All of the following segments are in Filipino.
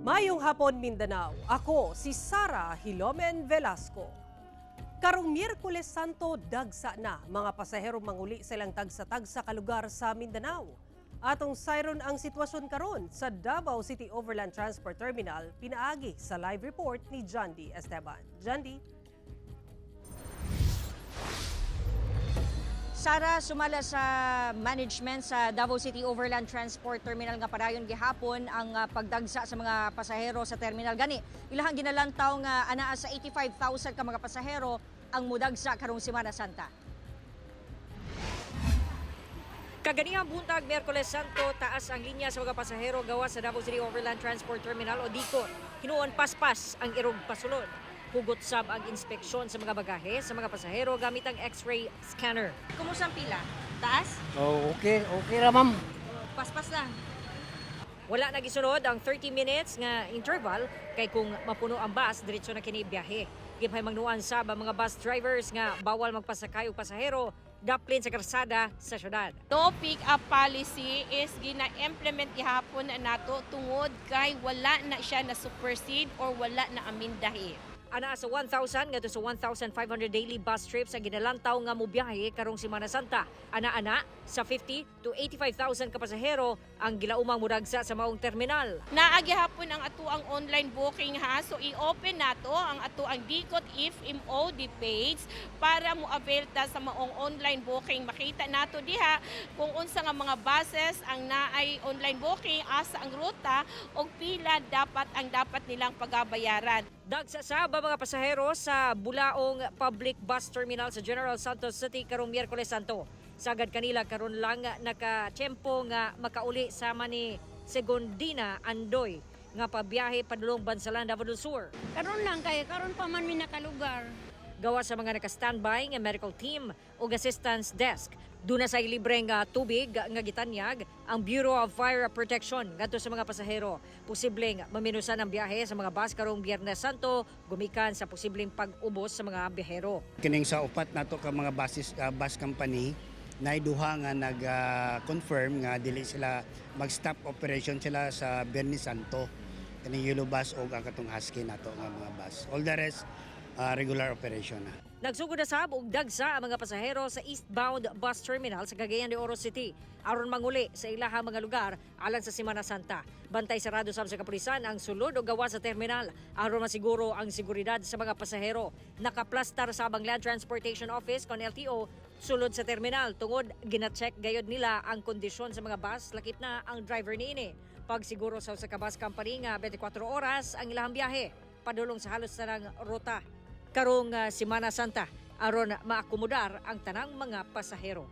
Mayong hapon Mindanao, ako si Sara Hilomen Velasco. Karong Miyerkules Santo, dagsa na mga pasahero manguli silang tagsa-tagsa kalugar sa Mindanao. Atong sayron ang sitwasyon karon sa Davao City Overland Transport Terminal, pinaagi sa live report ni John. Esteban. John D. Sara, sumala sa management sa Davao City Overland Transport Terminal nga padayon gihapon ang ah, pagdagsa sa mga pasahero sa terminal gani. Ilahang ginalantaw nga anaa sa 85,000 ka mga pasahero ang mudagsa karong Semana Santa. Kaganihang buntag, Merkules Santo, taas ang linya sa mga pasahero gawa sa Davao City Overland Transport Terminal o DICO. Hinuon paspas ang irog pasulod. Hugot sab ang inspeksyon sa mga bagahe sa mga pasahero gamit ang X-ray scanner. Kumusta ang pila? Taas? Oh, okay, okay ra ma'am. Paspas lang. Wala na gisunod ang 30 minutes nga interval kay kung mapuno ang bus diretso na kini biyahe. Gipay magnuan sa mga bus drivers nga bawal magpasakay og pasahero daplin sa karsada sa syudad. No pick up policy is gina-implement gihapon na nato tungod kay wala na siya na supersede or wala na amindahi. Ana sa 1,000 ngadto sa 1,500 daily bus trips ang ginalantaw nga mobiyahe karong Semana Santa. Ana-ana sa 50 to 85,000 ka pasahero ang gilaumang mudagsa sa maong terminal. Naagi hapon ang ato ang online booking ha. So i-open nato ang ato ang Dicot if MOD page para mo avail ta sa maong online booking. Makita nato diha kung unsa nga mga buses ang naay online booking asa ang ruta ug pila dapat ang dapat nilang pagabayaran. Dagsa sa ba mga pasahero sa Bulaong Public Bus Terminal sa General Santos City karong Miyerkules Santo. Sagad kanila karon lang naka-tiyempo nga makauli sama ni Segundina Andoy nga pabiyahe padulong Bansalan Davao del Sur. Karon lang kay karon pa man mi nakalugar. Gawa sa mga naka-standby nga medical team ug assistance desk. Duna sa libre nga tubig nga gitanyag ang Bureau of Fire Protection ngadto sa mga pasahero. Posibleng maminusan ang biyahe sa mga bus karong Biyernes Santo gumikan sa posibleng pag-ubos sa mga biyahero. Kining sa upat nato ka mga buses, ah, bus company na duha nga nag-confirm nga dili sila mag-stop operation sila sa Bernie Santo. Kining Yellow Bus o ang katong Husky nato nga mga bus. All the rest ah, regular operation na. Nagsugod na sab og dagsa ang mga pasahero sa eastbound bus terminal sa Cagayan de Oro City aron manguli sa ilahang mga lugar alang sa Semana Santa. Bantay sarado sab sa kapulisan ang sulod o gawa sa terminal aron masiguro ang seguridad sa mga pasahero. Nakaplastar sa ang Land Transportation Office kon LTO sulod sa terminal tungod gina-check gayod nila ang kondisyon sa mga bus lakip na ang driver niini. Pag siguro sa usa ka bus company nga 24 oras ang ilahang biyahe padulong sa halos tanang ruta karong ah, Semana Santa aron maakomodar ang tanang mga pasahero.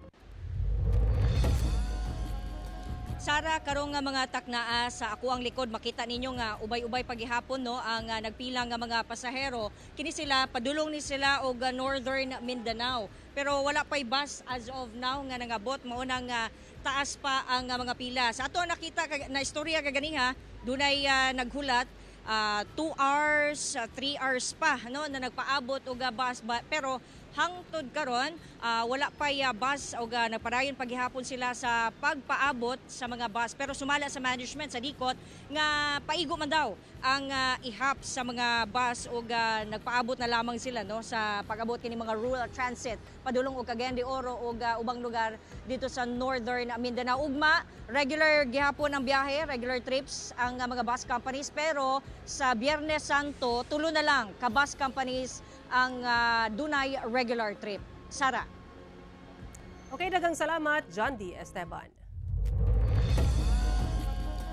Sara, karong nga mga taknaa sa ako ang likod, makita ninyo nga ubay-ubay paghihapon no ang ah, nagpila nga mga pasahero. Kini sila padulong ni sila og ah, Northern Mindanao. Pero wala pay bus as of now nga nangabot mao nang ah, taas pa ang ah, mga pila. Sa ato nakita na istorya kaganiha, dunay ah, naghulat 2 hours, 3 hours pa no na nagpaabot og ah, bus ba, pero hangtod karon ah, wala pa ya bus og uh, nagpadayon paghihapon sila sa pagpaabot sa mga bus. Pero sumala sa management sa Dikot nga paigo man daw ang ah, ihap sa mga bus og ah, nagpaabot na lamang sila no sa pag-abot kini mga rural transit padulong og Cagayan de Oro og ah, ubang lugar dito sa Northern Mindanao. Ugma regular gihapon ang biyahe regular trips ang ah, mga bus companies pero sa Biyernes Santo tulo na lang ka bus companies ang ah, dunay regular trip. Sara. Okay, dagang salamat, John D. Esteban.